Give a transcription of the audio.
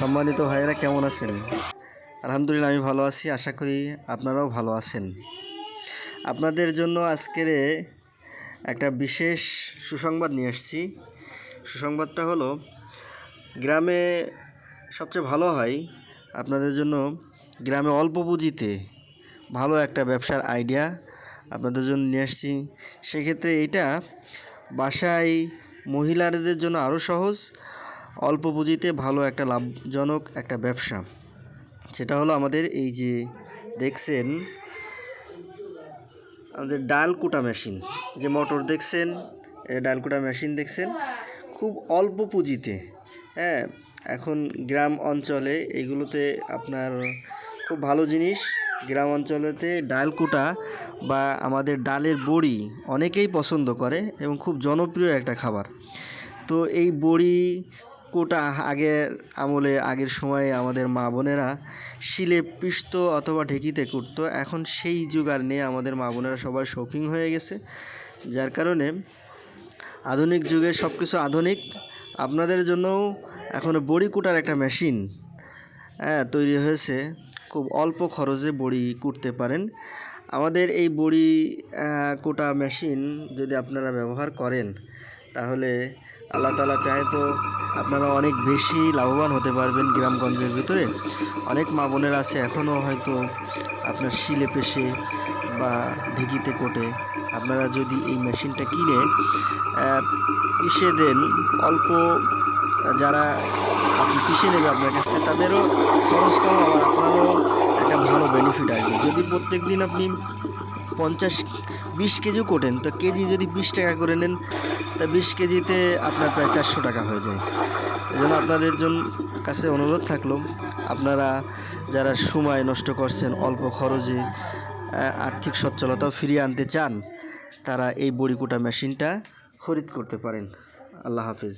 সম্মানিত ভাইয়েরা, কেমন আছেন? আলহামদুলিল্লাহ, আমি ভালো আছি। আশা করি আপনারাও ভালো আছেন। আপনাদের জন্য আজকের একটা বিশেষ সুসংবাদ নিয়ে আসছি। সুসংবাদটা হলো, গ্রামে সবচেয়ে ভালো হয় আপনাদের জন্য গ্রামে অল্প পুঁজিতে ভালো একটা ব্যবসার আইডিয়া আপনাদের জন্য নিয়ে আসছি। সেক্ষেত্রে এটা বাসায় মহিলাদের জন্য আরও সহজ অল্প পুঁজিতে ভালো একটা লাভজনক একটা ব্যবসা। সেটা হলো আমাদের এই যে দেখছেন, আমাদের ডাল কুটা মেশিন। যে মোটর দেখছেন ডাল কুটা মেশিন দেখছেন, খুব অল্প পুঁজিতে। হ্যাঁ এখন গ্রাম অঞ্চলে এগুলোতে আপনার খুব ভালো জিনিস। গ্রাম অঞ্চলেতে ডাল কুটা বা আমাদের ডালের বড়ি অনেকেই পছন্দ করে এবং খুব জনপ্রিয় একটা খাবার। তো এই বড়ি কোটা আগের আমলে, আগের সময়ে আমাদের মা বোনেরা শিলে পিষত অথবা ঢেকিতে কুটতো। এখন সেই যুগ আর নেই, আমাদের মা বোনেরা সবাই শৌখিন হয়ে গেছে। যার কারণে আধুনিক যুগে সব কিছু আধুনিক। আপনাদের জন্যও এখন বড়ি কুটার একটা মেশিন হ্যাঁ তৈরি হয়েছে। খুব অল্প খরচে বড়ি কুটতে পারেন। আমাদের এই বড়ি কোটা মেশিন যদি আপনারা ব্যবহার করেন, তাহলে আল্লাহ তালা চায় তো আপনারা অনেক বেশি লাভবান হতে পারবেন গ্রামগঞ্জের ভিতরে। অনেক মা বোনের আছে এখনও হয়তো আপনার শিলে পেশে বা ঢেকিতে কোটে। আপনারা যদি এই মেশিনটা কিনে পিষে দেন, অল্প যারা আপনি পিষে নেবে আপনার কাছ থেকে, তাদেরও খরচ কম, আবার আপনারও একটা ভালো বেনিফিট আসবে। যদি প্রত্যেক দিন আপনি পঞ্চাশ বিশ কেজিও কোটেন, তো কেজি যদি বিশ টাকা করে নেন, তা বিশ কেজিতে আপনার প্রায় চারশো টাকা হয়ে যায়। এই জন্য আপনাদের জন্য কাছে অনুরোধ থাকল, আপনারা যারা সময় নষ্ট করছেন, অল্প খরচে আর্থিক সচ্ছলতাও ফিরিয়ে আনতে চান, তারা এই বড়িকুটা মেশিনটা খরিদ করতে পারেন। আল্লাহ হাফিজ।